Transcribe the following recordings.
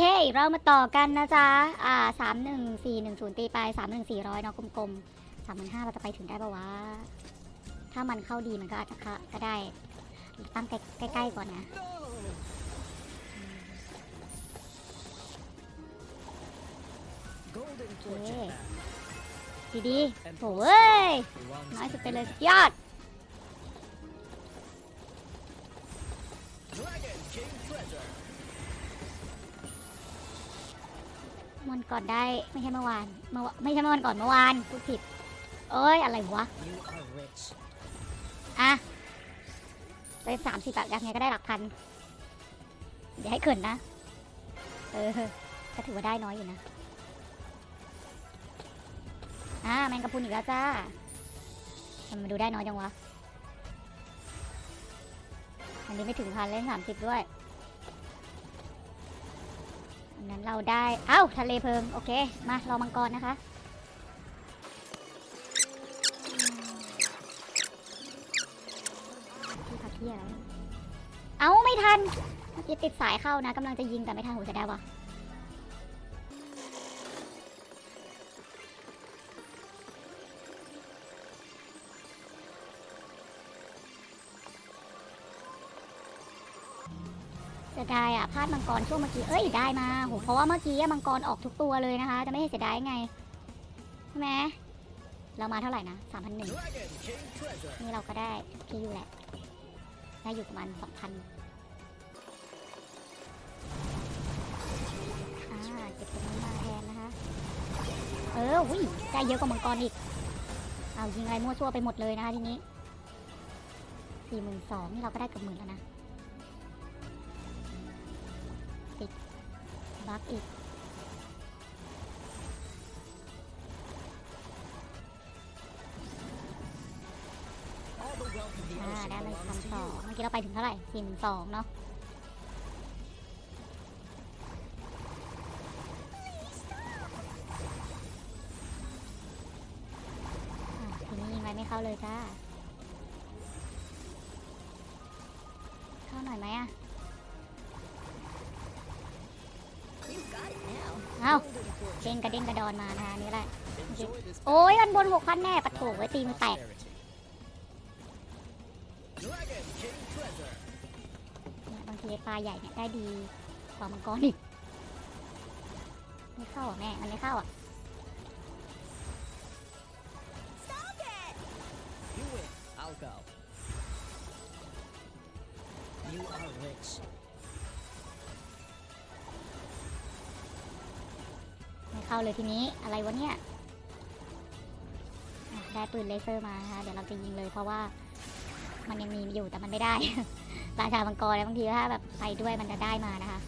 เค เรามาต่อกันนะจ๊ะ อ่าสามหนึ่งสี่หนึ่งศูนย์ตีไปสามหนึ่งสี่ร้อยเนาะกลมๆสามหมื่นห้าเราจะไปถึงได้ปะวะ ถ้ามันเข้าดีมันก็อาจจะก็ได้ ตั้งใกล้ๆก่อนนะโอเคดีๆโอ้ยน้อยสุดไปเลยยอด Dragon มันก่อนได้ไม่ใช่เมื่อวานเมื่อวะไม่ใช่เมื่อวันก่อนเมื่อวานพูดผิดเอ้ยอะไรวะ You are rich. อะไปสามสิบแบบยังไงก็ได้หลักพัน เดี๋ยวให้เขินนะ เออ ก็ถือว่าได้น้อยอยู่นะ อ่าแมงกะพรุนอีกแล้วจ้าทำไมันดูได้น้อยจังวะ อันนี้ไม่ถึงพันเล่นสามสิบด้วย นั้นเราได้ เอ้า ทะเลเพลิง โอเค มารอมังกรนะคะ ที่พักที่อะไร เอ้า ไม่ทัน เมื่อกี้ติดสายเข้านะกำลังจะยิงแต่ไม่ทันโหจะได้วะ จะได้อะพลาดมังกรช่วงเมื่อกี้ เอ้ยได้มาโหเพราะว่าเมื่อกี้มังกรออกทุกตัวเลยนะคะ จะไม่ให้เสียดายไงใช่ไหมเรามาเท่าไหร่นะสามพันหนึ่งนี่เราก็ได้ที่อยู่แหละ ได้อยู่ประมาณสองพันอ่าเก็บตรงนี้มาแทนนะคะ เออวิได้เยอะกว่ามังกรอีก เอายิงอะไรมั่วซั่วไปหมดเลยนะคะทีนี้สี่หมื่นสองนี่เราก็ได้เกือบหมื่นแล้วนะ บัฟอีก อ่า ได้มัน to สองเมื่อกี้เราไปถึงเท่าไหร่สี่หมื่นสองเนาะอะทีนี้ยิงไรไม่เข้าเลยจ้า เข้าหน่อยไหมอะ เอ้าเด้งกระเด้งกระดอนมานะคะนี่แหละโอ้ยอันบนหกพันแน่ปะโถไว้ตีมือแตกบางทีปลาใหญ่เนี่ยได้ดีกว่ามังกรอีกไม่เข้าอะแม่ มันไม่เข้าอะ เข้าเลยทีนี้อะไรวะเนี่ยได้ปืนเลเซอร์มานะคะเดี๋ยวเราจะยิงเลยเพราะว่ามันยังมีอยู่แต่มันไม่ได้ ราชามังกรแล้วบางทีถ้าแบบไปด้วยมันจะได้มานะคะ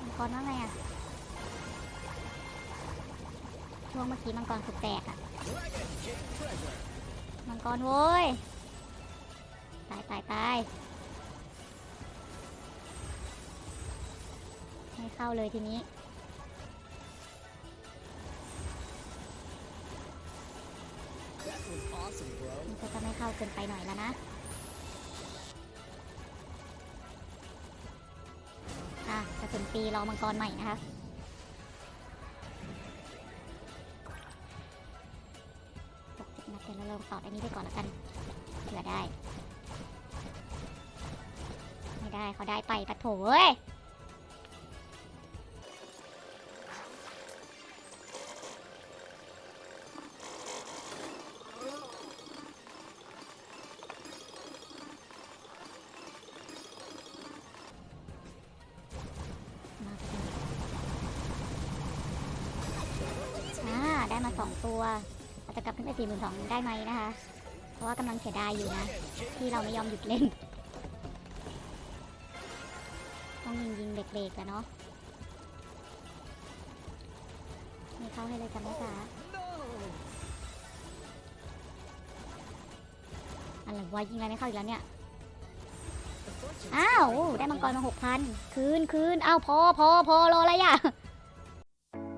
มังกรว่าไงอะช่วงเมื่อกี้มังกรสุดแตกอะมังกรโว้ยตายตายตาย เข้าเลยทีนี้ มันก็จะไม่เข้าเกินไปหน่อยแล้วนะอะกระสุนปีรอมังกรใหม่นะคะหกสิบนัดเดี๋ยวเราลองต่ออันนี้ไปก่อนและกันเผื่อได้ ไม่ได้เขาได้ไปปะโถเอ้ย ได้มาสองตัวเราจะกลับขึ้นไปสี่หมื่นสองได้ไหมนะคะ เพราะว่ากำลังเสียดายอยู่นะ ที่เราไม่ยอมหยุดเล่น ต้องยิงยิงเบรกๆแล้วเนาะไม่เข้าให้เลยจ้ะแม่จ๋าอะไรวะยิงอะไรไม่เข้าอีกแล้วเนี่ย อ้าว ได้มังกรมาหกพันคืนคืนอ้าวพอพอพอรออะไรอะ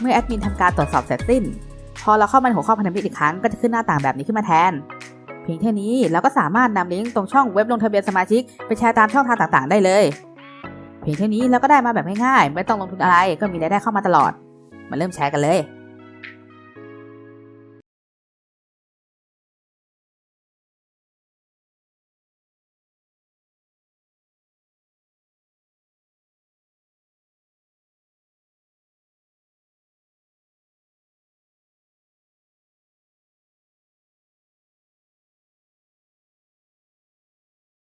เมื่อแอดมินทำการตรวจสอบเสร็จสิ้น พอเราเข้ามาในหัวข้อพันธมิตรอีกครั้งก็จะขึ้นหน้าต่างแบบนี้ขึ้นมาแทน เพียงแค่นี้เราก็สามารถนำลิงก์ตรงช่องเว็บลงทะเบียนสมาชิกไปแชร์ตามช่องทางต่างๆ ได้เลย เพียงแค่นี้เราก็ได้มาแบบง่ายๆไม่ต้องลงทุนอะไรก็มีรายได้เข้ามาตลอด มาเริ่มแชร์กันเลย